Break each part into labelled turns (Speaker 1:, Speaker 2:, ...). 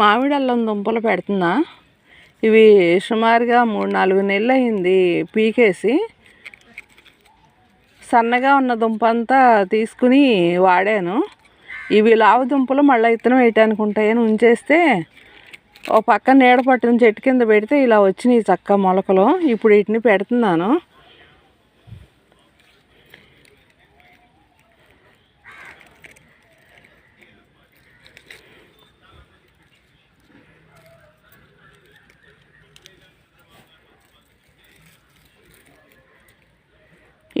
Speaker 1: మామిడి అల్లం దుంపలు పెడుతున్నా. ఇవి సుమారుగా మూడు నాలుగు నెలలు అయింది పీకేసి. సన్నగా ఉన్న దుంప అంతా తీసుకుని వాడాను. ఇవి లావు దుంపలు మళ్ళీ ఇత్తనం వేయటానికి ఉంటాయని ఉంచేస్తే ఓ పక్క నీడ పట్టిన చెట్టు కింద పెడితే ఇలా వచ్చినాయి చక్క మొలకలు. ఇప్పుడు వీటిని పెడుతున్నాను.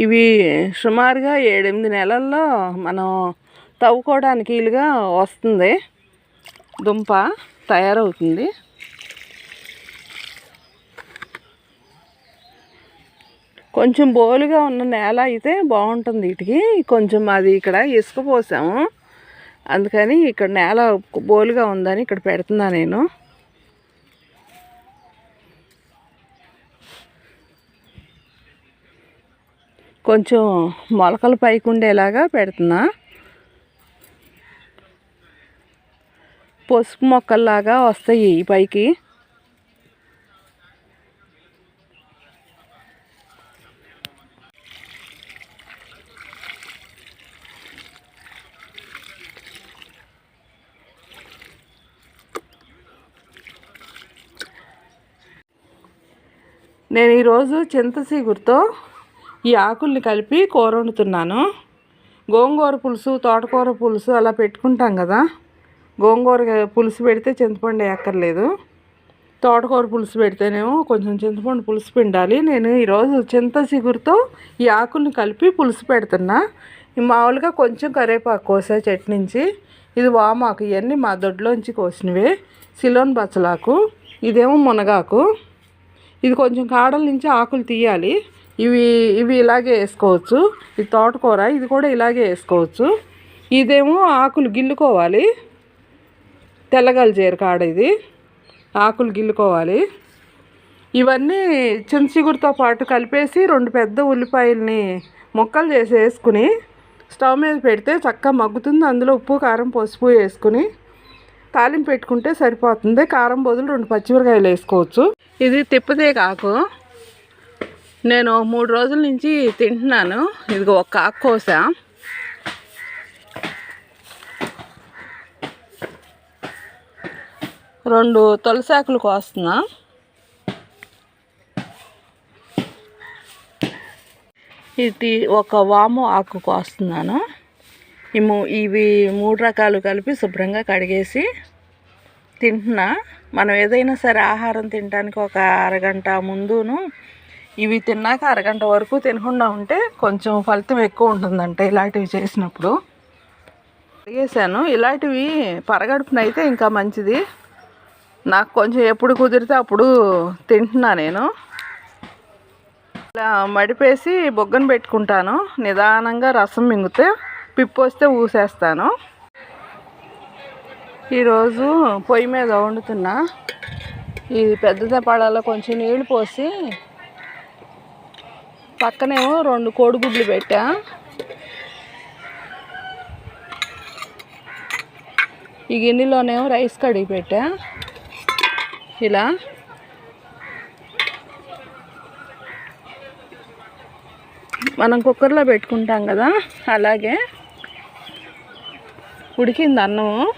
Speaker 1: ఇవి సుమారుగా ఏడెనిమిది నెలల్లో మనం తవ్వుకోవడానికి వీలుగా వస్తుంది. దుంప తయారవుతుంది. కొంచెం బోలుగా ఉన్న నేల అయితే బాగుంటుంది వీటికి కొంచెం అది ఇక్కడ ఇసుక పోసాము. అందుకని ఇక్కడ నేల బోలుగా ఉందని ఇక్కడ పెడుతున్నా నేను. కొంచెం మొలకలు పైకి ఉండేలాగా పెడుతున్నా. పసుపు మొక్కల్లాగా వస్తాయి ఈ పైకి. నేను ఈరోజు చింతసీగురితో ఈ ఆకుల్ని కలిపి కూర వండుతున్నాను గోంగూర పులుసు తోటకూర పులుసు అలా పెట్టుకుంటాం కదా. గోంగూర పులుసు పెడితే చింతపండు వేయక్కర్లేదు తోటకూర పులుసు పెడితేనేమో కొంచెం చింతపండు పులుసు పిండాలి. నేను ఈరోజు చింత చిగురుతో ఈ ఆకుల్ని కలిపి పులుసు పెడుతున్నా. మామూలుగా కొంచెం కరివేపాకు కోసా చెట్టు నుంచి. ఇది వామాకు. ఇవన్నీ మా దొడ్లోంచి కోసినవే. సిలోన్ బచ్చలాకు. ఇదేమో మునగాకు. ఇది కొంచెం కాడల నుంచి ఆకులు తీయాలి. ఇవి ఇవి ఇలాగే వేసుకోవచ్చు. ఇది తోటకూర ఇది కూడా ఇలాగే వేసుకోవచ్చు. ఇదేమో ఆకులు గిల్లుకోవాలి. తెల్లగల కాడ ఇది. ఆకులు గిల్లుకోవాలి. ఇవన్నీ చింతచిగురుతో పాటు కలిపేసి రెండు పెద్ద ఉల్లిపాయల్ని ముక్కలు చేసి వేసుకుని స్టవ్ మీద పెడితే చక్కగా మగ్గుతుంది. అందులో ఉప్పు కారం పసుపు వేసుకుని తాలింపు పెట్టుకుంటే సరిపోతుంది. కారం బదులు రెండు పచ్చిమిరకాయలు వేసుకోవచ్చు. ఇది తిప్పదే కాకు నేను మూడు రోజుల నుంచి తింటున్నాను. ఇది ఒక ఆకు కోసా. రెండు తులసాకులు కోస్తున్నా. ఇది ఒక వాము ఆకు కోస్తున్నాను. ఇవి మూడు రకాలు కలిపి శుభ్రంగా కడిగేసి తింటున్నా. మనం ఏదైనా సరే ఆహారం తినడానికి ఒక అరగంట ముందును ఇవి తిన్నాక అరగంట వరకు తినకుండా ఉంటే కొంచెం ఫలితం ఎక్కువ ఉంటుందంట ఇలాంటివి చేసినప్పుడు. అడిగేసాను ఇలాంటివి పరగడుపునైతే ఇంకా మంచిది. నాకు కొంచెం ఎప్పుడు కుదిరితే అప్పుడు తింటున్నా నేను. ఇలా మడిపేసి బొగ్గను పెట్టుకుంటాను. నిదానంగా రసం మింగితే పిప్పు వస్తే ఊసేస్తాను. ఈరోజు పొయ్యి మీద వండుతున్నా. ఈ పెద్ద తపాళాలో కొంచెం నీళ్ళు పోసి పక్కనేమో రెండు కోడిగుడ్లు పెట్టా. ఈ గిన్నెలోనేమో రైస్ కడిగి పెట్టా. ఇలా. మనం కుక్కర్లో పెట్టుకుంటాం కదా అలాగే ఉడికింది అన్నము.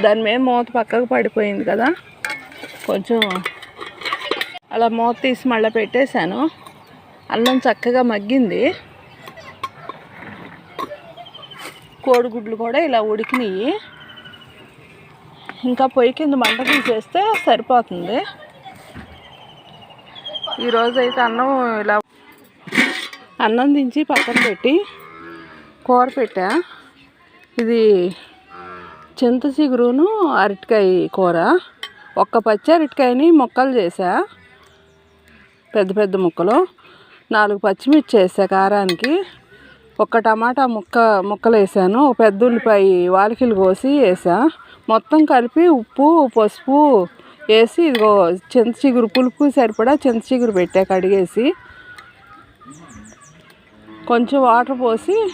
Speaker 1: దాని మీద మూత పక్కకు పడిపోయింది కదా కొంచెం అలా మూత తీసి మళ్ళీ పెట్టేశాను. అన్నం చక్కగా మగ్గింది. కోడిగుడ్లు కూడా ఇలా ఉడికినాయి. ఇంకా పొయ్యి కింద మంట తీసేస్తే సరిపోతుంది. ఈరోజు అయితే అన్నం ఇలా అన్నం దించి పక్కన పెట్టి కూర పెట్టా. ఇది చింత చిగురును అరటికాయ కూర. ఒక్క పచ్చి అరటికాయని ముక్కలు చేసా పెద్ద పెద్ద ముక్కలు. నాలుగు పచ్చిమిర్చి వేసా కారానికి. ఒక టమాటా ముక్క ముక్కలు వేసాను. ఒక పెద్ద ఉల్లిపాయ వాలికలు కోసి వేసా. మొత్తం కలిపి ఉప్పు పసుపు వేసి ఇదిగో చింత చిగురు పులుపు సరిపడా చింత చిగురు పెట్టా కడిగేసి. కొంచెం వాటర్ పోసి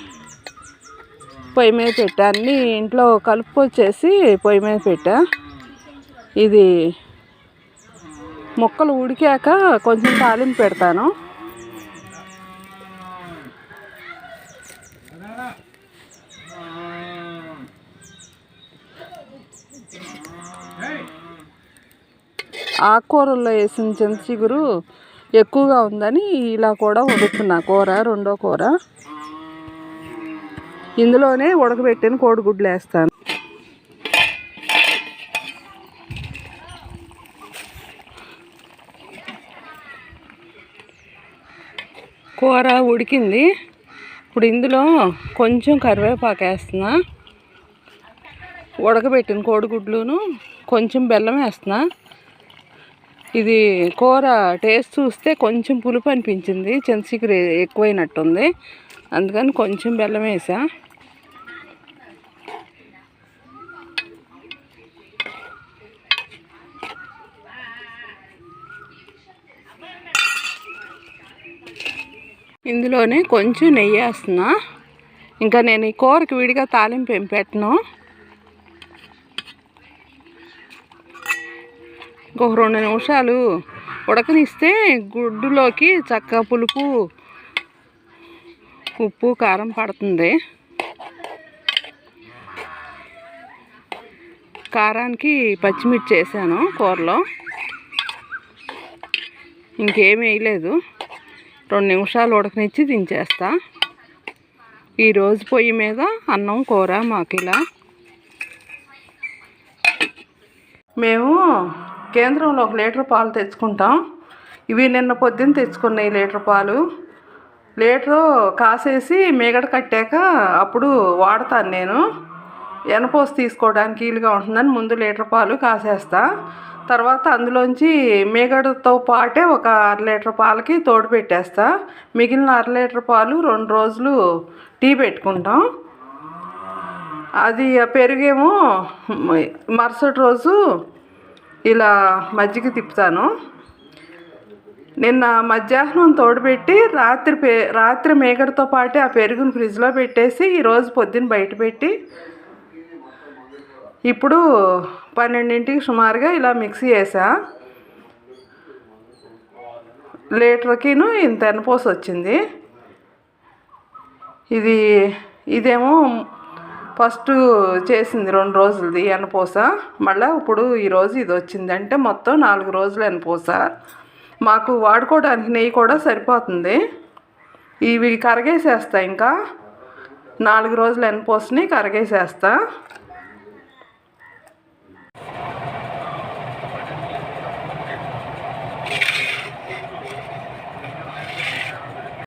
Speaker 1: పొయ్యి మీద పెట్టా. అన్నీ ఇంట్లో కలుపు వచ్చేసి పొయ్యి మీద పెట్టా. ఇది ముక్కలు ఉడికాక కొంచెం తాలింపు పెడతాను. ఆకుకూరల్లో వేసిన చింత చిగురు ఎక్కువగా ఉందని ఇలా కూడా ఉడుకుతున్నా. కూర రెండో కూర. ఇందులోనే ఉడకబెట్టిన కోడిగుడ్లు వేస్తాను. కూర ఉడికింది. ఇప్పుడు ఇందులో కొంచెం కరివేపాకు వేస్తున్నా. ఉడకబెట్టిన కోడిగుడ్లును కొంచెం బెల్లం వేస్తున్నా. ఇది కూర టేస్ట్ చూస్తే కొంచెం పులుపు అనిపించింది. చింతచిగురు ఎక్కువైనట్టుంది. అందుకని కొంచెం బెల్లం వేసా. ఇందులోనే కొంచెం నెయ్యి వేస్తున్నా. ఇంకా నేను ఈ కూరకి విడిగా తాలింపు ఏం పెట్టను. ఇంకొక రెండు నిమిషాలు ఉడకనిస్తే గుడ్డులోకి చక్క పులుపు ఉప్పు కారం పడుతుంది. కారానికి పచ్చిమిర్చి వేసాను కూరలో. ఇంకేం వేయలేదు. రెండు నిమిషాలు ఉడకనిచ్చి దించేస్తా. ఈరోజు పొయ్యి మీద అన్నం కూర మాకు ఇలా. మేము కేంద్రంలో ఒక లీటర్ పాలు తెచ్చుకుంటాం. ఇవి నిన్న పొద్దున్న తెచ్చుకున్నాయి లీటర్ పాలు. లీటరు కాసేసి మేగడ కట్టాక అప్పుడు వాడతాను నేను. ఎనపోసి తీసుకోవడానికి వీలుగా ఉంటుందని ముందు లీటర్ పాలు కాసేస్తా. తర్వాత అందులోంచి మేగడతో పాటే ఒక అర లీటర్ పాలకి తోడు పెట్టేస్తా. మిగిలిన అర లీటర్ పాలు రెండు రోజులు టీ పెట్టుకుంటాం. అది ఆ పెరుగేమో మరుసటి రోజు ఇలా మజ్జిగ తిప్పుతాను. నిన్న మధ్యాహ్నం తోడుపెట్టి రాత్రి పే రాత్రి మేగడతో పాటే ఆ పెరుగును ఫ్రిడ్జ్లో పెట్టేసి ఈరోజు పొద్దున్న బయట పెట్టి ఇప్పుడు పన్నెండింటికి సుమారుగా ఇలా మిక్సీ వేసా లీటర్కిను ఇంత ఎనపోసి వచ్చింది. ఇది ఇదేమో ఫస్ట్ చేసింది రెండు రోజులది ఎనపోస. మళ్ళీ ఇప్పుడు ఈరోజు ఇది వచ్చింది. అంటే మొత్తం నాలుగు రోజులు ఎనపోస. మాకు వాడుకోవడానికి నెయ్యి కూడా సరిపోతుంది. ఇవి కరగేసేస్తా ఇంకా. నాలుగు రోజులు ఎనపోసని కరగేసేస్తా.